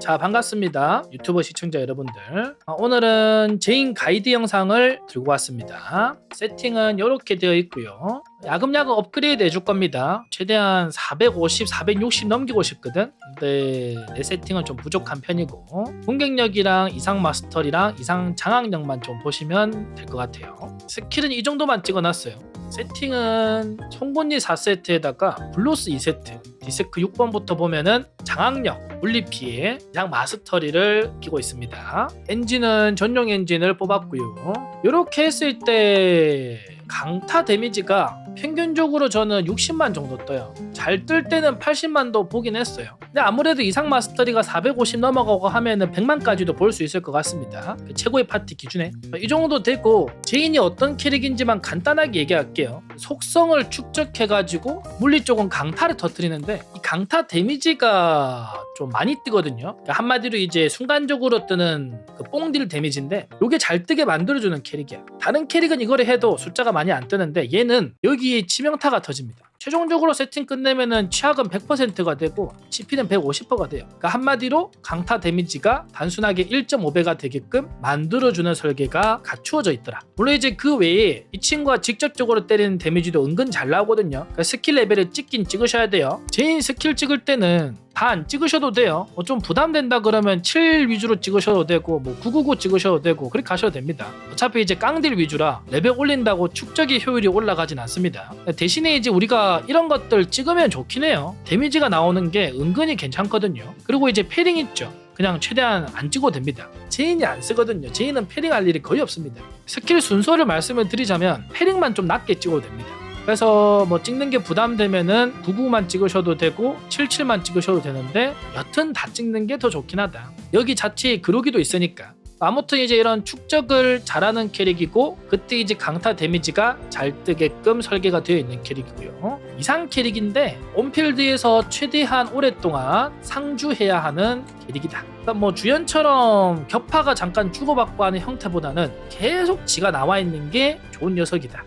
자 반갑습니다. 유튜버 시청자 여러분들. 어, 오늘은 제인 가이드 영상을 들고 왔습니다. 세팅은 이렇게 되어 있고요 야금야금 업그레이드 해줄 겁니다 최대한 450, 460 넘기고 싶거든 근데 내 세팅은 좀 부족한 편이고 공격력이랑 이상 마스터리랑 이상 장악력만 좀 보시면 될 것 같아요 스킬은 이 정도만 찍어놨어요 세팅은 송곳니 4세트에다가 블루스 2세트 디스크 6번부터 보면은 장악력, 물리피해, 양 마스터리를 끼고 있습니다. 엔진은 전용 엔진을 뽑았고요. 이렇게 했을 때 강타 데미지가 평균적으로 저는 60만 정도 떠요. 잘 뜰 때는 80만도 보긴 했어요. 근데 아무래도 이상 마스터리가 450 넘어가고 하면은 100만까지도 볼 수 있을 것 같습니다. 그 최고의 파티 기준에 이 정도 되고 제인이 어떤 캐릭인지만 간단하게 얘기할게요. 속성을 축적해가지고 물리 쪽은 강타를 터뜨리는데 이 강타 데미지가 좀 많이 뜨거든요. 그러니까 한마디로 이제 순간적으로 뜨는 그 뽕딜 데미지인데 이게 잘 뜨게 만들어주는 캐릭이야. 다른 캐릭은 이거를 해도 숫자가 많이 안 뜨는데 얘는 여기에 치명타가 터집니다. 최종적으로 세팅 끝내면은 취약은 100%가 되고 CP는 150%가 돼요. 그러니까 한마디로 강타 데미지가 단순하게 1.5배가 되게끔 만들어주는 설계가 갖추어져 있더라. 물론 이제 그 외에 이 친구가 직접적으로 때리는 데미지도 은근 잘 나오거든요. 그러니까 스킬 레벨을 찍긴 찍으셔야 돼요. 제인 스킬 찍을 때는 다 안 찍으셔도 돼요. 뭐좀 부담된다 그러면 7 위주로 찍으셔도 되고 뭐 999 찍으셔도 되고 그렇게 하셔도 됩니다. 어차피 이제 깡딜 위주라 레벨 올린다고 축적의 효율이 올라가진 않습니다. 대신에 이제 우리가 이런 것들 찍으면 좋긴 해요. 데미지가 나오는 게 은근히 괜찮거든요. 그리고 이제 패링 있죠. 그냥 최대한 안 찍어도 됩니다. 제인이 안 쓰거든요. 제인은 패링 할 일이 거의 없습니다. 스킬 순서를 말씀을 드리자면 패링만 좀 낮게 찍어도 됩니다. 그래서 뭐 찍는 게 부담되면은 99만 찍으셔도 되고 77만 찍으셔도 되는데 여튼 다 찍는 게 더 좋긴 하다. 여기 자체에 그러기도 있으니까. 아무튼 이제 이런 축적을 잘하는 캐릭이고 그때 이제 강타 데미지가 잘 뜨게끔 설계가 되어 있는 캐릭이고요. 이상 캐릭인데 온필드에서 최대한 오랫동안 상주해야 하는 캐릭이다. 그러니까 뭐 주연처럼 격파가 잠깐 주고받고 하는 형태보다는 계속 지가 나와 있는 게 좋은 녀석이다.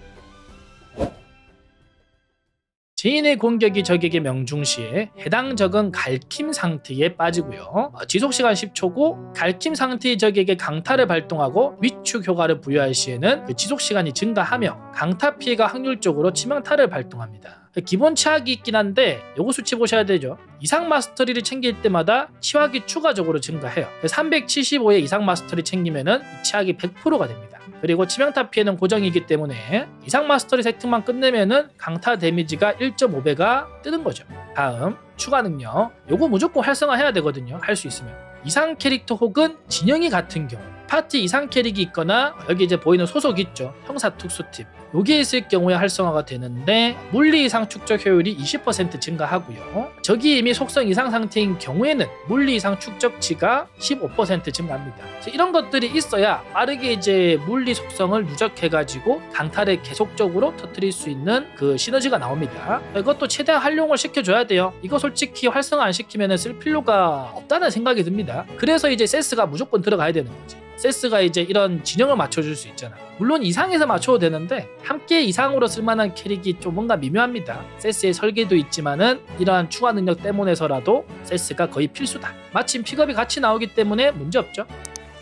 제인의 공격이 적에게 명중시에 해당 적은 갈킴 상태에 빠지고요. 어, 지속 시간 10초고 갈킴 상태의 적에게 강타를 발동하고 위축 효과를 부여할 시에는 그 지속 시간이 증가하며 강타 피해가 확률적으로 치명타를 발동합니다. 기본 치약이 있긴 한데 요거 수치 보셔야 되죠. 이상 마스터리를 챙길 때마다 치약이 추가적으로 증가해요. 375의 이상 마스터리 챙기면은 이 치약이 100%가 됩니다. 그리고 치명타 피해는 고정이기 때문에 이상 마스터리 세팅만 끝내면은 강타 데미지가 1.5배가 뜨는 거죠. 다음 추가 능력. 요거 무조건 활성화해야 되거든요. 할 수 있으면. 이상 캐릭터 혹은 진영이 같은 경우 파티 이상 캐릭이 있거나 여기 이제 보이는 소속 있죠. 형사 특수팁. 여기에 있을 경우에 활성화가 되는데 물리 이상 축적 효율이 20% 증가하고요. 적이 이미 속성 이상 상태인 경우에는 물리 이상 축적치가 15% 증가합니다. 이런 것들이 있어야 빠르게 이제 물리 속성을 누적해가지고 강타를 계속적으로 터뜨릴 수 있는 그 시너지가 나옵니다. 이것도 최대한 활용을 시켜줘야 돼요. 이거 솔직히 활성화 안 시키면 쓸 필요가 없다는 생각이 듭니다. 그래서 이제 세스가 무조건 들어가야 되는 거지. 세스가 이제 이런 진영을 맞춰줄 수 있잖아. 물론 이상에서 맞춰도 되는데 함께 이상으로 쓸만한 캐릭이 좀 뭔가 미묘합니다. 세스의 설계도 있지만은 이러한 추가 능력 때문에서라도 세스가 거의 필수다. 마침 픽업이 같이 나오기 때문에 문제 없죠.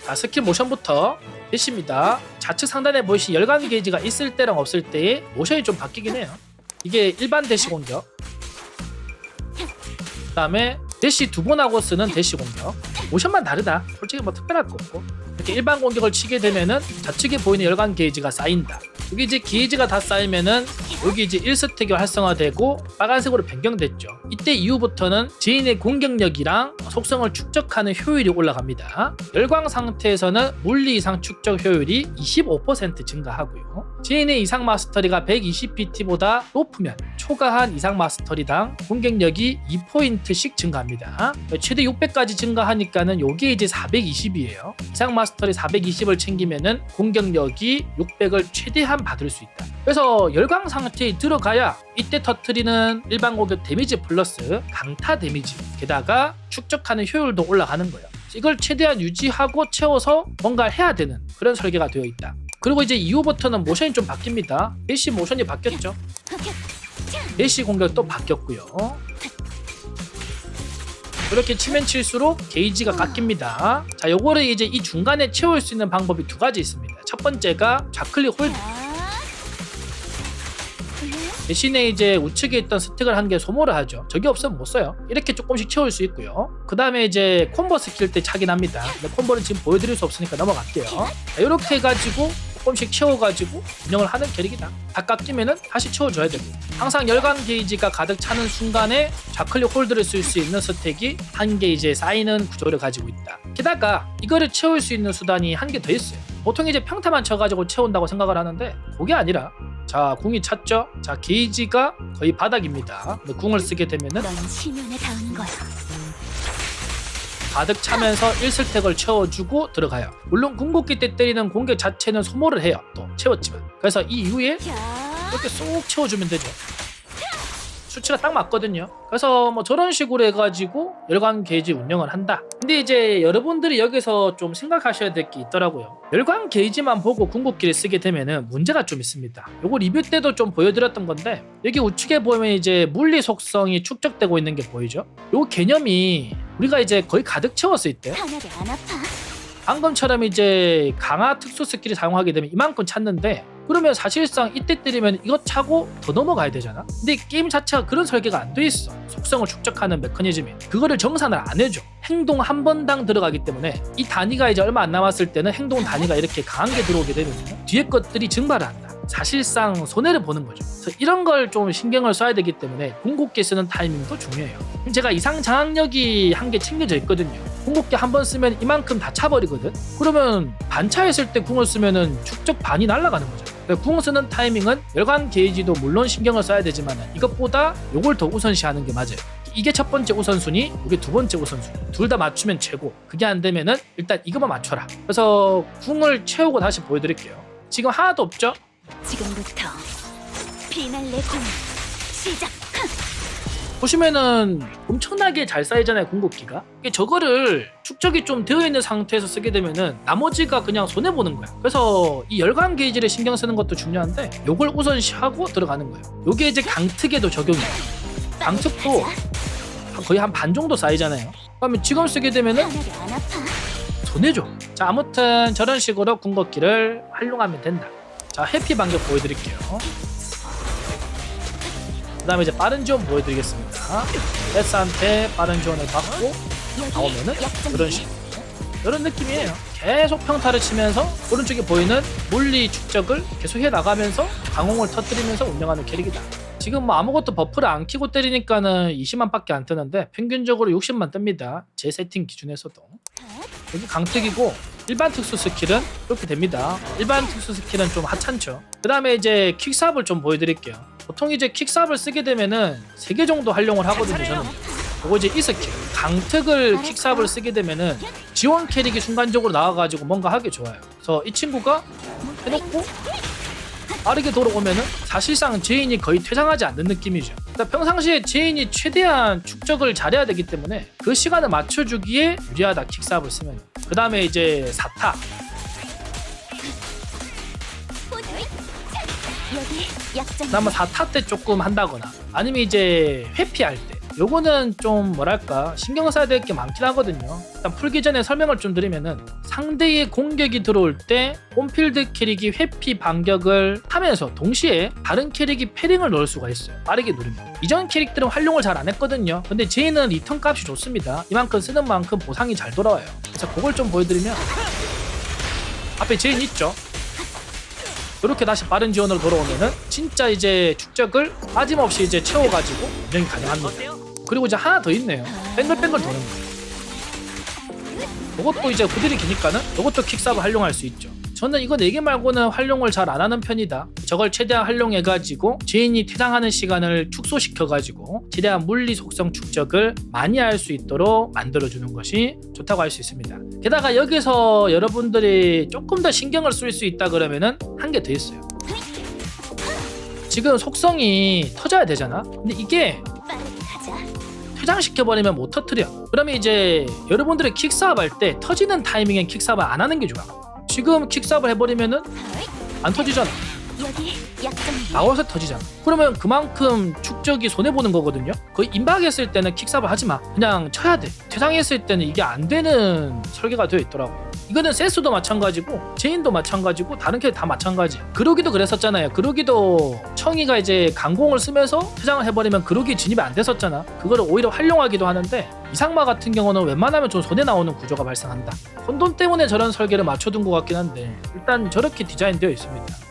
자, 스킬 모션부터 대시입니다. 좌측 상단에 보이신 열광 게이지가 있을 때랑 없을 때의 모션이 좀 바뀌긴 해요. 이게 일반 대시 공격. 그 다음에 대시 두 번 하고 쓰는 대시 공격. 모션만 다르다. 솔직히 뭐 특별할 거 없고. 이렇게 일반 공격을 치게 되면은 좌측에 보이는 열광 게이지가 쌓인다. 여기 이제 게이지가 다 쌓이면은 여기 이제 1스택이 활성화되고 빨간색으로 변경됐죠. 이때 이후부터는 지인의 공격력이랑 속성을 축적하는 효율이 올라갑니다. 열광 상태에서는 물리 이상 축적 효율이 25% 증가하고요. 지인의 이상 마스터리가 120PT보다 높으면 초과한 이상 마스터리당 공격력이 2포인트씩 증가합니다. 최대 600까지 증가하니까는 요게 이제 420이에요. 이상 마스터 리 420을 챙기면은 공격력이 600을 최대한 받을 수 있다. 그래서 열광 상태에 들어가야 이때 터트리는 일반 공격 데미지 플러스 강타 데미지 게다가 축적하는 효율도 올라가는 거예요. 이걸 최대한 유지하고 채워서 뭔가를 해야 되는 그런 설계가 되어 있다. 그리고 이제 이후부터는 모션이 좀 바뀝니다. 대시 모션이 바뀌었죠. 대시 공격 또 바뀌었고요. 이렇게 치면 칠수록 게이지가 깎입니다. 자, 요거를 이제 이 중간에 채울 수 있는 방법이 두 가지 있습니다. 첫 번째가 좌클릭 홀드. 대신에 이제 우측에 있던 스택을 한 개 소모를 하죠. 저게 없으면 못 써요. 이렇게 조금씩 채울 수 있고요. 그 다음에 이제 콤보 스킬 때 차긴 합니다. 근데 콤보는 지금 보여드릴 수 없으니까 넘어갈게요. 자, 이렇게 해가지고 조금씩 채워가지고 운영을 하는 캐릭이다. 다 깎이면은 다시 채워줘야 되고 항상 열관 게이지가 가득 차는 순간에 좌클릭 홀드를 쓸 수 있는 스택이 한개 이제 쌓이는 구조를 가지고 있다. 게다가 이거를 채울 수 있는 수단이 한 개 더 있어요. 보통 이제 평타만 쳐가지고 채운다고 생각을 하는데 그게 아니라 자 궁이 찼죠? 자 게이지가 거의 바닥입니다. 근데 궁을 쓰게 되면은 넌 심연에 닿는 거야. 가득 차면서 1스택을 채워주고 들어가요. 물론 궁극기 때 때리는 공격 자체는 소모를 해요. 또 채웠지만. 그래서 이 이후에 야. 이렇게 쏙 채워주면 되죠. 수치가 딱 맞거든요. 그래서 뭐 저런 식으로 해가지고 열광 게이지 운영을 한다. 근데 이제 여러분들이 여기서 좀 생각하셔야 될 게 있더라고요. 열광 게이지만 보고 궁극기를 쓰게 되면은 문제가 좀 있습니다. 요거 리뷰 때도 좀 보여드렸던 건데 여기 우측에 보면 이제 물리 속성이 축적되고 있는 게 보이죠? 요 개념이 우리가 이제 거의 가득 채웠을 때. 방금처럼 이제 강화 특수 스킬을 사용하게 되면 이만큼 찼는데 그러면 사실상 이때 때리면 이거 차고 더 넘어가야 되잖아. 근데 게임 자체가 그런 설계가 안 돼 있어. 속성을 축적하는 메커니즘이. 그거를 정산을 안 해줘. 행동 한 번당 들어가기 때문에 이 단위가 이제 얼마 안 남았을 때는 행동 단위가 이렇게 강한 게 들어오게 되면 뒤에 것들이 증발을 한다. 사실상 손해를 보는 거죠. 그래서 이런 걸 좀 신경을 써야 되기 때문에 궁극기 쓰는 타이밍도 중요해요. 제가 이상 장악력이 한 개 챙겨져 있거든요 궁극기 한 번 쓰면 이만큼 다 차버리거든. 그러면 반차했을 때 궁을 쓰면은 축적 반이 날아가는 거죠. 궁 쓰는 타이밍은 열관 게이지도 물론 신경을 써야 되지만 이것보다 요걸 더 우선시하는 게 맞아요. 이게 첫 번째 우선순위, 이게 두 번째 우선순위. 둘 다 맞추면 최고. 그게 안 되면은 일단 이것만 맞춰라. 그래서 궁을 채우고 다시 보여드릴게요. 지금 하나도 없죠? 지금부터 비날레 공 시작. 보시면은 엄청나게 잘 쌓이잖아요 이게 저거를 축적이 좀 되어 있는 상태에서 쓰게 되면은 나머지가 그냥 손해 보는 거야. 그래서 이 열관 게이지를 신경 쓰는 것도 중요한데 요걸 우선시하고 들어가는 거예요. 요게 이제 강특에도 적용이에요. 강특도 거의 한 반 정도 쌓이잖아요. 그러면 지금 쓰게 되면은. 손해죠. 자 아무튼 저런 식으로 궁극기를 활용하면 된다. 자 해피 반격 보여드릴게요. 그 다음에 이제 빠른 지원 보여드리겠습니다 베스한테 빠른 지원을 받고 나오면은 이런 식으로 이런 느낌이에요 계속 평타를 치면서 오른쪽에 보이는 물리 축적을 계속 해 나가면서 강홍을 터뜨리면서 운영하는 캐릭이다 지금 뭐 아무것도 버프를 안 키고 때리니까는 20만 밖에 안 뜨는데 평균적으로 60만 뜹니다 제 세팅 기준에서도 여기 강특이고 일반 특수 스킬은 이렇게 됩니다. 일반 특수 스킬은 좀 하찮죠. 그 다음에 이제 킥삽을 좀 보여드릴게요. 보통 이제 킥삽을 쓰게 되면은 3개 정도 활용을 하거든요, 저는. 그거 이제 이 스킬. 강특을 킥삽을 쓰게 되면은 지원 캐릭이 순간적으로 나와가지고 뭔가 하기 좋아요. 그래서 이 친구가 해놓고 빠르게 돌아오면은 사실상 제인이 거의 퇴장하지 않는 느낌이죠. 그러니까 평상시에 제인이 최대한 축적을 잘해야 되기 때문에 그 시간을 맞춰주기에 유리하다 킥삽을 쓰면. 그 다음에 이제 사타. 그다음에 사타 때 조금 한다거나 아니면 이제 회피할 때. 요거는 좀 뭐랄까 신경 써야 될 게 많긴 하거든요. 일단 풀기 전에 설명을 좀 드리면은 상대의 공격이 들어올 때 홈필드 캐릭이 회피 반격을 하면서 동시에 다른 캐릭이 패링을 넣을 수가 있어요. 빠르게 누르면. 이전 캐릭들은 활용을 잘 안 했거든요. 근데 제이는 리턴 값이 좋습니다. 이만큼 쓰는 만큼 보상이 잘 돌아와요. 그래서 그걸 좀 보여드리면 앞에 제인 있죠? 이렇게 다시 빠른 지원으로 돌아오면은 진짜 이제 축적을 빠짐없이 이제 채워가지고 운영이 가능합니다. 그리고 이제 하나 더 있네요. 뱅글뱅글 도는 거. 이것도 이제 구들이 기니까는 이것도 킥삽을 활용할 수 있죠. 저는 이거 4개 말고는 활용을 잘 안 하는 편이다. 저걸 최대한 활용해가지고 제인이 퇴장하는 시간을 축소시켜가지고 최대한 물리 속성 축적을 많이 할 수 있도록 만들어주는 것이 좋다고 할 수 있습니다. 게다가 여기서 여러분들이 조금 더 신경을 쓸 수 있다 그러면은 한 개 더 있어요. 지금 속성이 터져야 되잖아. 근데 이게. 퇴장시켜버리면 못 터트려. 그러면 이제 여러분들이 킥사업 할 때 터지는 타이밍엔 킥사업을 안 하는 게 좋아. 지금 킥사업을 해버리면은 안 터지잖아. 여기 나와서 터지잖아. 그러면 그만큼 축적이 손해 보는 거거든요. 거의 임박했을 때는 킥삽을 하지 마. 그냥 쳐야 돼. 퇴장했을 때는 이게 안 되는 설계가 되어 있더라고. 이거는 세스도 마찬가지고 제인도 마찬가지고 다른 캐릭터 다 마찬가지. 그러기도 그랬었잖아요. 그러기도 청이가 이제 강공을 쓰면서 퇴장을 해버리면 그러기 진입이 안 됐었잖아. 그거를 오히려 활용하기도 하는데 이상마 같은 경우는 웬만하면 좀 손해 나오는 구조가 발생한다. 혼돈 때문에 저런 설계를 맞춰둔 것 같긴 한데 일단 저렇게 디자인되어 있습니다.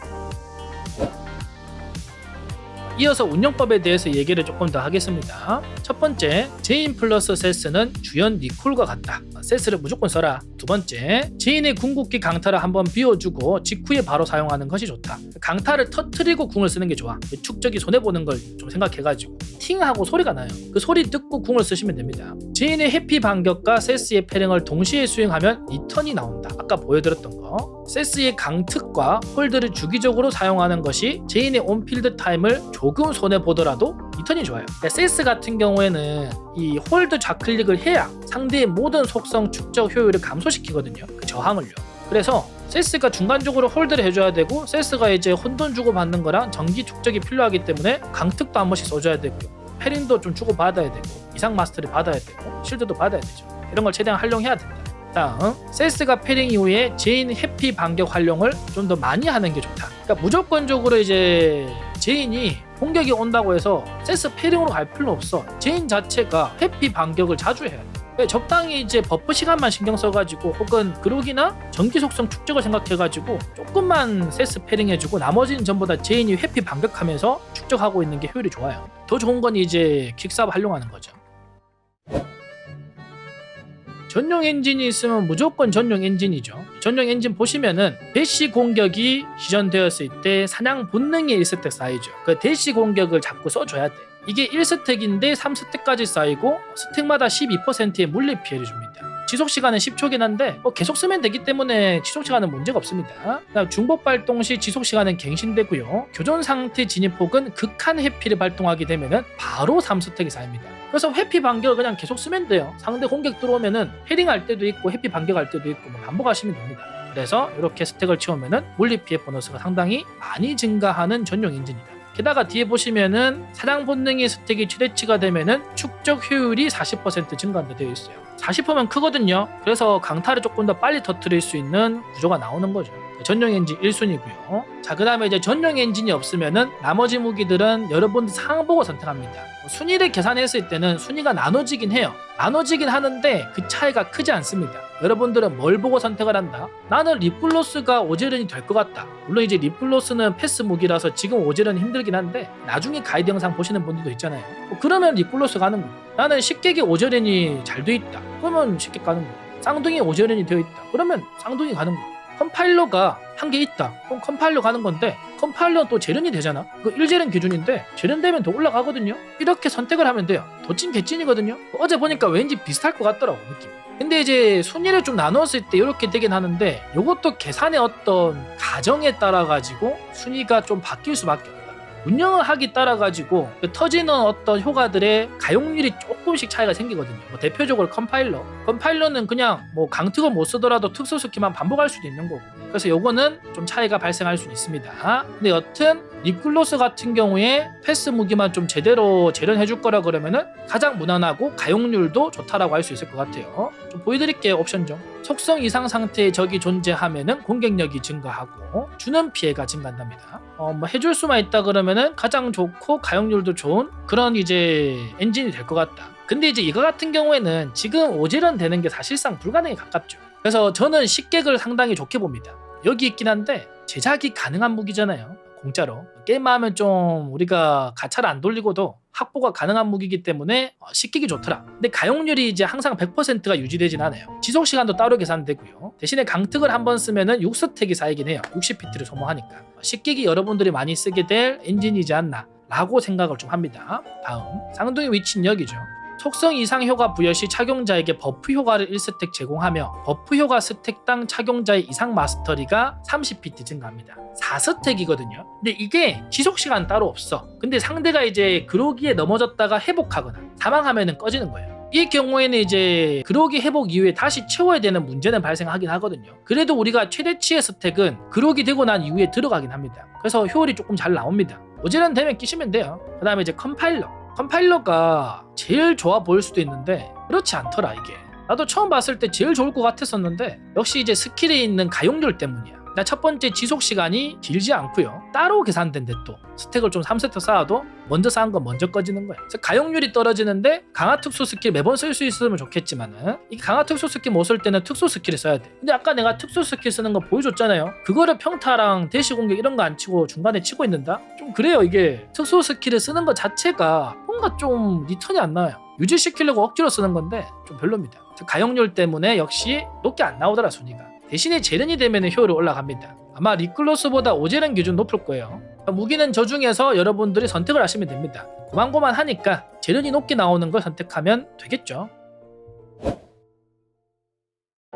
이어서 운영법에 대해서 얘기를 조금 더 하겠습니다. 첫 번째, 제인 플러스 세스는 주연 니콜과 같다. 세스를 무조건 써라. 두 번째, 제인의 궁극기 강타를 한번 비워주고 직후에 바로 사용하는 것이 좋다. 강타를 터트리고 궁을 쓰는 게 좋아. 축적이 손해보는 걸 좀 생각해가지고. 팅하고 소리가 나요. 그 소리 듣고 궁을 쓰시면 됩니다. 제인의 해피 반격과 세스의 패링을 동시에 수행하면 리턴이 나온다. 아까 보여드렸던 거. 세스의 강특과 홀드를 주기적으로 사용하는 것이 제인의 온필드 타임을 조금 손해 보더라도 리턴이 좋아요. 세스 같은 경우에는 이 홀드 좌클릭을 해야 상대의 모든 속성 축적 효율을 감소시키거든요. 그 저항을요. 그래서 세스가 중간적으로 홀드를 해줘야 되고 세스가 이제 혼돈 주고 받는 거랑 전기 축적이 필요하기 때문에 강특도 한 번씩 써줘야 되고요. 페린도 좀 주고 받아야 되고 이상 마스터를 받아야 되고 실드도 받아야 되죠. 이런 걸 최대한 활용해야 된다. 다음 세스가 패링 이후에 제인 해피 반격 활용을 좀 더 많이 하는 게 좋다. 그러니까 무조건적으로 이제 제인이 공격이 온다고 해서 세스 패링으로 갈 필요 없어. 제인 자체가 해피 반격을 자주 해야 돼. 그러니까 적당히 이제 버프 시간만 신경 써가지고 혹은 그록이나 전기 속성 축적을 생각해가지고 조금만 세스 패링 해주고 나머지는 전부 다 제인이 회피 반격하면서 축적하고 있는 게 효율이 좋아요. 더 좋은 건 이제 킥삽 활용하는 거죠. 전용 엔진이 있으면 무조건 전용 엔진이죠. 전용 엔진 보시면은 대시 공격이 시전되었을 때 사냥 본능의 1스택 쌓이죠. 그 대시 공격을 자꾸 써줘야 돼. 이게 1스택인데 3스택까지 쌓이고 스택마다 12%의 물리 피해를 줍니다. 지속 시간은 10초긴 한데 뭐 계속 쓰면 되기 때문에 지속 시간은 문제가 없습니다. 중복 발동 시 지속 시간은 갱신되고요. 교전 상태 진입 혹은 극한 회피를 발동하게 되면은 바로 3스택이 쌓입니다. 그래서 회피 반격을 그냥 계속 쓰면 돼요. 상대 공격 들어오면은 헤딩할 때도 있고 회피 반격할 때도 있고 뭐 반복하시면 됩니다. 그래서 이렇게 스택을 채우면은 물리 피해 보너스가 상당히 많이 증가하는 전용 엔진이다. 게다가 뒤에 보시면은 사냥 본능의 스택이 최대치가 되면은 축적 효율이 40% 증가한다 되어 있어요. 40%면 크거든요. 그래서 강타를 조금 더 빨리 터트릴 수 있는 구조가 나오는 거죠. 전용 엔진 1순위고요. 자, 그 다음에 이제 전용 엔진이 없으면은 나머지 무기들은 여러분 상황 보고 선택합니다. 순위를 계산했을 때는 순위가 나눠지긴 해요. 나눠지긴 하는데 그 차이가 크지 않습니다. 여러분들은 뭘 보고 선택을 한다? 나는 리플로스가 오제른이 될 것 같다. 물론 이제 리플로스는 패스 무기라서 지금 오제른이 힘들긴 한데 나중에 가이드 영상 보시는 분들도 있잖아요. 뭐 그러면 리플로스 가는 거고 나는 쉽게 오제른이 잘 돼 있다. 그러면 쉽게 가는 거고 쌍둥이 오제른이 되어 있다. 그러면 쌍둥이 가는 거고 컴파일러가 한 개 있다. 그럼 컴파일러 가는 건데 컴파일러는 또 재련이 되잖아. 그 1재련 기준인데 재련되면 더 올라가거든요. 이렇게 선택을 하면 돼요. 도찐 개찐이거든요. 어제 보니까 왠지 비슷할 것 같더라고 느낌. 근데 이제 순위를 좀 나눴을 때 이렇게 되긴 하는데 이것도 계산의 어떤 가정에 따라 가지고 순위가 좀 바뀔 수밖에 없다. 운영을 하기 따라 가지고 그 터지는 어떤 효과들의 가용률이 조금씩 차이가 생기거든요. 뭐 대표적으로 컴파일러. 컴파일러는 그냥 뭐 강특을 못 쓰더라도 특수 스킬만 반복할 수도 있는 거고. 그래서 요거는 좀 차이가 발생할 수 있습니다. 근데 여튼 니클로스 같은 경우에 패스 무기만 좀 제대로 재련해 줄 거라 그러면은 가장 무난하고 가용률도 좋다라고 할 수 있을 것 같아요. 좀 보여드릴게요 옵션 좀. 속성 이상 상태의 적이 존재하면은 공격력이 증가하고 주는 피해가 증가한답니다. 어, 뭐 해줄 수만 있다 그러면은 가장 좋고 가용률도 좋은 그런 이제 엔진이 될 것 같다. 근데 이제 이거 같은 경우에는 지금 오지런 되는 게 사실상 불가능에 가깝죠. 그래서 저는 식객을 상당히 좋게 봅니다. 여기 있긴 한데 제작이 가능한 무기잖아요. 공짜로 게임하면 좀 우리가 가차를 안 돌리고도 확보가 가능한 무기이기 때문에 어, 식객이 좋더라. 근데 가용률이 이제 항상 100%가 유지되진 않아요. 지속 시간도 따로 계산되고요. 대신에 강특을 한 번 쓰면은 6스택이 쌓이긴 해요. 60피트를 소모하니까 식객이 여러분들이 많이 쓰게 될 엔진이지 않나. 라고 생각을 좀 합니다. 다음 쌍둥이 위치는 여기죠. 속성 이상 효과 부여 시 착용자에게 버프 효과를 1스택 제공하며 버프 효과 스택당 착용자의 이상 마스터리가 30피트 증가합니다. 4스택이거든요. 근데 이게 지속 시간 따로 없어. 근데 상대가 이제 그러기에 넘어졌다가 회복하거나 사망하면은 꺼지는 거예요. 이 경우에는 이제 그로기 회복 이후에 다시 채워야 되는 문제는 발생하긴 하거든요. 그래도 우리가 최대치의 스택은 그로기 되고 난 이후에 들어가긴 합니다. 그래서 효율이 조금 잘 나옵니다. 어지런 되면 끼시면 돼요. 그 다음에 이제 컴파일러. 컴파일러가 제일 좋아 보일 수도 있는데 그렇지 않더라 이게. 나도 처음 봤을 때 제일 좋을 것 같았었는데 역시 이제 스킬에 있는 가용률 때문이야. 나첫 번째 지속 시간이 길지 않고요. 따로 계산된 데 또 스택을 좀 3세트 쌓아도 먼저 쌓은 건 먼저 꺼지는 거야. 그래서 가용률이 떨어지는데 강화 특수 스킬 매번 쓸 수 있으면 좋겠지만은 이 강화 특수 스킬 못 쓸 때는 특수 스킬을 써야 돼. 근데 아까 내가 특수 스킬 쓰는 거 보여줬잖아요. 그거를 평타랑 대시 공격 이런 거 안 치고 중간에 치고 있는다? 좀 그래요 이게 특수 스킬을 쓰는 것 자체가 뭔가 좀 리턴이 안 나와요. 유지시키려고 억지로 쓰는 건데 좀 별로입니다. 가용률 때문에 역시 높게 안 나오더라 순위가. 대신에 제른이 되면 효율이 올라갑니다. 아마 리클로스보다 오제른 기준 높을 거예요. 무기는 저 중에서 여러분들이 선택을 하시면 됩니다. 고만고만 하니까 제른이 높게 나오는 걸 선택하면 되겠죠.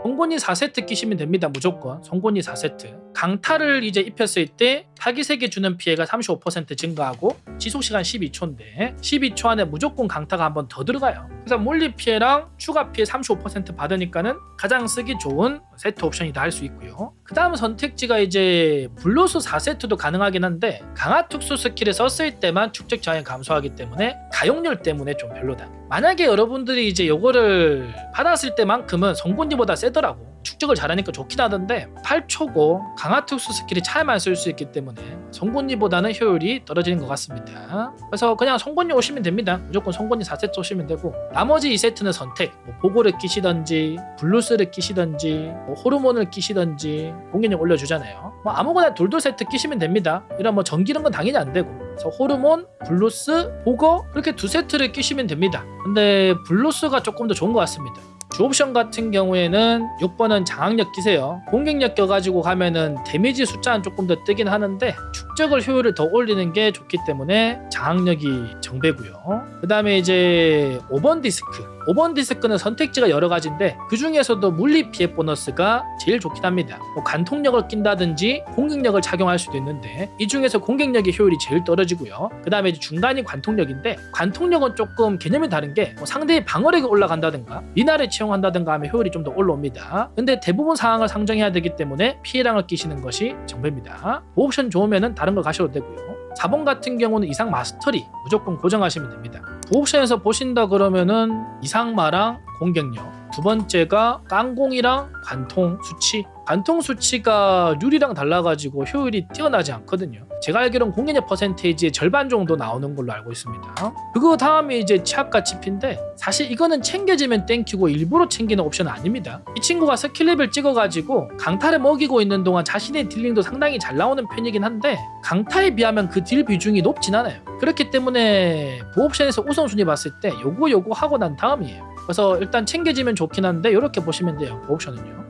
송곳니 4세트 끼시면 됩니다. 무조건 송곳니 4세트. 강타를 이제 입혔을 때 타기색이 주는 피해가 35% 증가하고 지속 시간 12초인데 12초 안에 무조건 강타가 한 번 더 들어가요. 그래서 몰리 피해랑 추가 피해 35% 받으니까는 가장 쓰기 좋은 세트 옵션이다 할 수 있고요. 그 다음 선택지가 이제 블루스 4세트도 가능하긴 한데 강화 특수 스킬을 썼을 때만 축적 저항이 감소하기 때문에 가용률 때문에 좀 별로다. 만약에 여러분들이 이제 요거를 받았을 때만큼은 송곳니보다 세더라고. 축적을 잘하니까 좋긴 하던데 8초고 강화 특수 스킬이 차이만 쓸 수 있기 때문에 송곳니보다는 효율이 떨어지는 것 같습니다. 그래서 그냥 송곳니 오시면 됩니다. 무조건 송곳니 4세트 오시면 되고 나머지 2세트는 선택 뭐 보고를 끼시던지 블루스를 끼시던지 뭐 호르몬을 끼시던지 공연력 올려주잖아요. 뭐 아무거나 돌돌 세트 끼시면 됩니다. 이런 뭐 전기는 건 당연히 안 되고 호르몬, 블루스, 보고 그렇게 두 세트를 끼시면 됩니다. 근데 블루스가 조금 더 좋은 것 같습니다. 주옵션 같은 경우에는 6번은 장악력 끼세요. 공격력 껴가지고 가면은 데미지 숫자는 조금 더 뜨긴 하는데 축적을 효율을 더 올리는 게 좋기 때문에 장악력이 정배고요. 그 다음에 이제 5번 디스크. 5번 디스크는 선택지가 여러 가지인데 그 중에서도 물리 피해 보너스가 제일 좋긴 합니다. 뭐 관통력을 낀다든지 공격력을 착용할 수도 있는데 이 중에서 공격력의 효율이 제일 떨어지고요. 그 다음에 중간이 관통력인데 관통력은 조금 개념이 다른 게 뭐 상대의 방어력이 올라간다든가 미나를 채용한다든가 하면 효율이 좀 더 올라옵니다. 근데 대부분 상황을 상정해야 되기 때문에 피해량을 끼시는 것이 정배입니다. 옵션 좋으면 다른 걸 가셔도 되고요. 4번 같은 경우는 이상 마스터리 무조건 고정하시면 됩니다. 옵션에서 보신다 그러면은 이상마랑 공격력 두 번째가 깡공이랑 관통 수치. 관통 수치가 률이랑 달라가지고 효율이 뛰어나지 않거든요. 제가 알기로는 공격력 퍼센테이지의 절반 정도 나오는 걸로 알고 있습니다. 그거 다음에 이제 치압과 치피인데 사실 이거는 챙겨지면 땡큐고 일부러 챙기는 옵션은 아닙니다. 이 친구가 스킬 레벨 찍어가지고 강타를 먹이고 있는 동안 자신의 딜링도 상당히 잘 나오는 편이긴 한데 강타에 비하면 그 딜 비중이 높진 않아요. 그렇기 때문에 보옵션에서 우선순위 봤을 때 요거 요거 하고 난 다음이에요 그래서 일단 챙겨지면 좋긴 한데 이렇게 보시면 돼요 보옵션은요.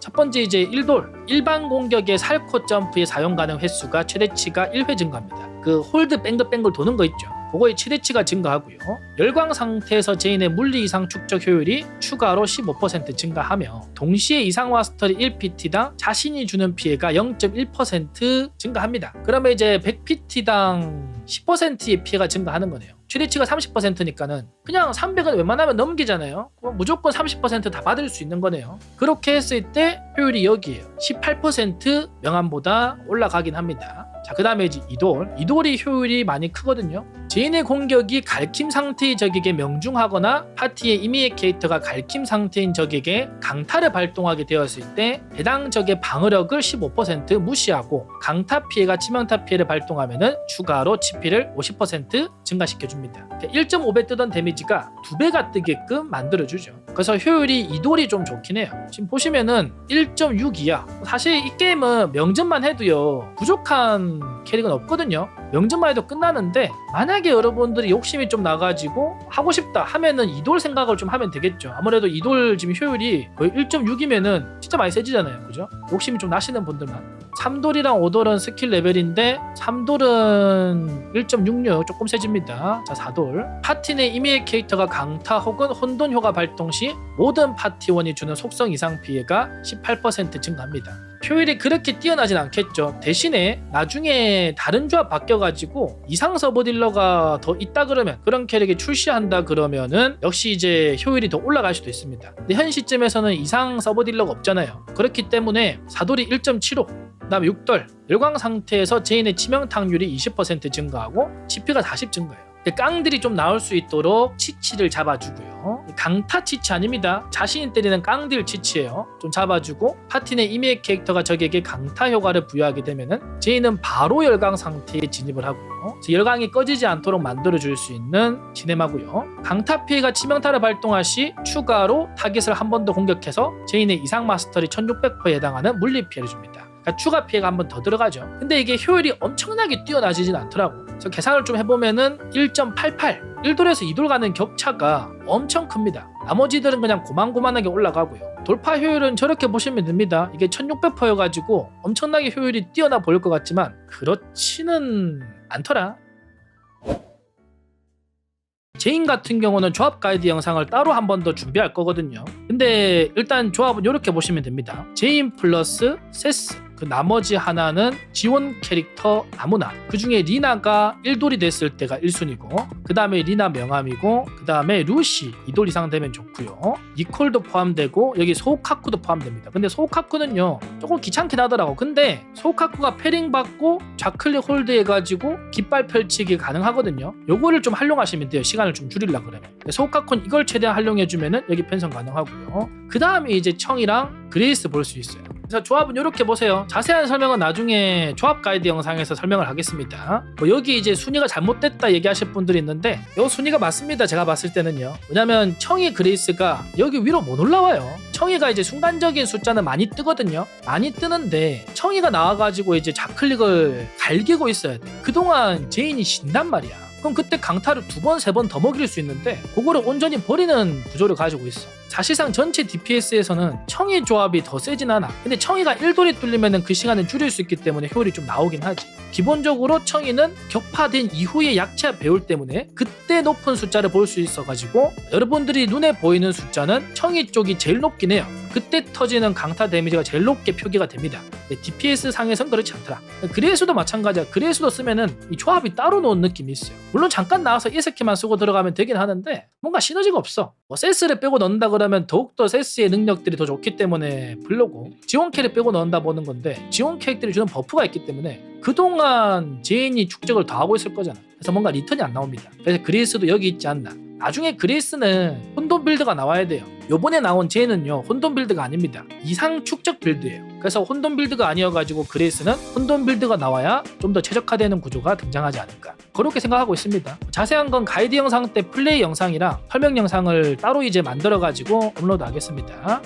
첫 번째 이제 1돌. 일반 공격의 살코 점프의 사용 가능 횟수가 최대치가 1회 증가합니다. 그 홀드 뱅글뱅글 도는 거 있죠? 그거의 최대치가 증가하고요. 열광 상태에서 제인의 물리 이상 축적 효율이 추가로 15% 증가하며 동시에 이상 마스터리 1PT당 자신이 주는 피해가 0.1% 증가합니다. 그러면 이제 100PT당 10%의 피해가 증가하는 거네요 최대치가 30%니까는 그냥 300은 웬만하면 넘기잖아요. 그럼 무조건 30%다 받을 수 있는 거네요. 그렇게 했을 때 효율이 여기에요. 18% 명암보다 올라가긴 합니다. 자, 그 다음에 이제 이돌. 이돌이 효율이 많이 크거든요. 제인의 공격이 갈킴 상태의 적에게 명중하거나 파티의 이미의 캐릭터가 갈킴 상태인 적에게 강타를 발동하게 되었을 때 해당 적의 방어력을 15% 무시하고 강타 피해가 치명타 피해를 발동하면 추가로 치피를 50% 증가시켜줍니다. 1.5배 뜨던 데미지가 2배가 뜨게끔 만들어주죠. 그래서 효율이 이돌이 좀 좋긴 해요. 지금 보시면은 1.6이야. 사실 이 게임은 명전만 해도요 부족한 캐릭은 없거든요. 명전만 해도 끝나는데 만약 에 여러분들이 욕심이 좀 나가지고 하고 싶다 하면은 이돌 생각을 좀 하면 되겠죠. 아무래도 이돌 지금 효율이 거의 1.6이면은 진짜 많이 세지잖아요. 그죠? 욕심이 좀 나시는 분들만. 3돌이랑 5돌은 스킬 레벨인데 3돌은 1.66 조금 세집니다. 자 4돌 파티 내 이미의 캐릭터가 강타 혹은 혼돈 효과 발동 시 모든 파티원이 주는 속성 이상 피해가 18% 증가합니다. 효율이 그렇게 뛰어나진 않겠죠. 대신에 나중에 다른 조합 바뀌어가지고 이상 서버 딜러가 더 있다 그러면 그런 캐릭이 출시한다 그러면은 역시 이제 효율이 더 올라갈 수도 있습니다. 근데 현 시점에서는 이상 서버 딜러가 없잖아요. 그렇기 때문에 사돌이 1.75 그다음에 6돌 열광 상태에서 제인의 치명타률이 20% 증가하고 치피가 40 증가해요. 깡들이 좀 나올 수 있도록 치치를 잡아주고요. 강타 치치 아닙니다. 자신이 때리는 깡들 치치예요. 좀 잡아주고 파티 내 이미의 캐릭터가 적에게 강타 효과를 부여하게 되면은 제인은 바로 열광 상태에 진입을 하고요. 열광이 꺼지지 않도록 만들어줄 수 있는 시네마고요. 강타 피해가 치명타를 발동할 시 추가로 타겟을 한 번 더 공격해서 제인의 이상 마스터리 1600%에 해당하는 물리 피해를 줍니다. 그러니까 추가 피해가 한 번 더 들어가죠. 근데 이게 효율이 엄청나게 뛰어나지진 않더라고. 그래서 계산을 좀 해보면은 1.88, 1돌에서 2돌 가는 격차가 엄청 큽니다. 나머지들은 그냥 고만고만하게 올라가고요. 돌파 효율은 저렇게 보시면 됩니다. 이게 1600%여가지고 엄청나게 효율이 뛰어나 보일 것 같지만 그렇지는 않더라. 제인 같은 경우는 조합 가이드 영상을 따로 한 번 더 준비할 거거든요. 근데 일단 조합은 이렇게 보시면 됩니다. 제인 플러스 세스 그 나머지 하나는 지원 캐릭터 아무나. 그 중에 리나가 1돌이 됐을 때가 1순위고 그 다음에 리나 명함이고 그 다음에 루시. 2돌 이상 되면 좋고요. 니콜도 포함되고 여기 소카쿠도 포함됩니다. 근데 소카쿠는요 조금 귀찮긴 하더라고. 근데 소카쿠가 패링 받고 좌클릭 홀드 해가지고 깃발 펼치기 가능하거든요. 요거를 좀 활용하시면 돼요. 시간을 좀 줄이려고 그러면. 소카쿠는 이걸 최대한 활용해주면은 여기 편성 가능하고요. 그 다음에 이제 청이랑 그레이스 볼 수 있어요 그래서 조합은 이렇게 보세요. 자세한 설명은 나중에 조합 가이드 영상에서 설명을 하겠습니다. 뭐 여기 이제 순위가 잘못됐다 얘기하실 분들이 있는데 이 순위가 맞습니다. 제가 봤을 때는요. 왜냐면 청이 그레이스가 여기 위로 못 올라와요. 청이가 이제 순간적인 숫자는 많이 뜨거든요. 많이 뜨는데 청이가 나와가지고 이제 좌클릭을 갈기고 있어야 돼. 그동안 제인이 신단 말이야. 그럼 그때 강타를 두 번, 세 번 더 먹일 수 있는데 그거를 온전히 버리는 구조를 가지고 있어. 사실상 전체 DPS에서는 청이 조합이 더 세진 않아. 근데 청이가 1돌이 뚫리면 그 시간을 줄일 수 있기 때문에 효율이 좀 나오긴 하지. 기본적으로 청이는 격파된 이후의 약체 배울 때문에 그때 높은 숫자를 볼 수 있어가지고 여러분들이 눈에 보이는 숫자는 청이 쪽이 제일 높긴 해요. 그때 터지는 강타 데미지가 제일 높게 표기가 됩니다. DPS 상에선 그렇지 않더라. 그레이스도 마찬가지야. 그레이스도 쓰면은 이 조합이 따로 놓은 느낌이 있어요. 물론 잠깐 나와서 이 스킬만 쓰고 들어가면 되긴 하는데 뭔가 시너지가 없어. 뭐 세스를 빼고 넣는다 그러면 더욱더 세스의 능력들이 더 좋기 때문에 불러고 지원 캐릭 빼고 넣는다 보는 건데 지원 캐릭들이 주는 버프가 있기 때문에 그동안 제인이 축적을 더 하고 있을 거잖아. 그래서 뭔가 리턴이 안 나옵니다. 그래서 그레이스도 여기 있지 않나. 나중에 그레이스는 혼돈 빌드가 나와야 돼요. 요번에 나온 제는요 혼돈 빌드가 아닙니다. 이상 축적 빌드예요. 그래서 혼돈 빌드가 아니어가지고 그레이스는 혼돈 빌드가 나와야 좀 더 최적화되는 구조가 등장하지 않을까. 그렇게 생각하고 있습니다. 자세한 건 가이드 영상 때 플레이 영상이랑 설명 영상을 따로 이제 만들어가지고 업로드하겠습니다.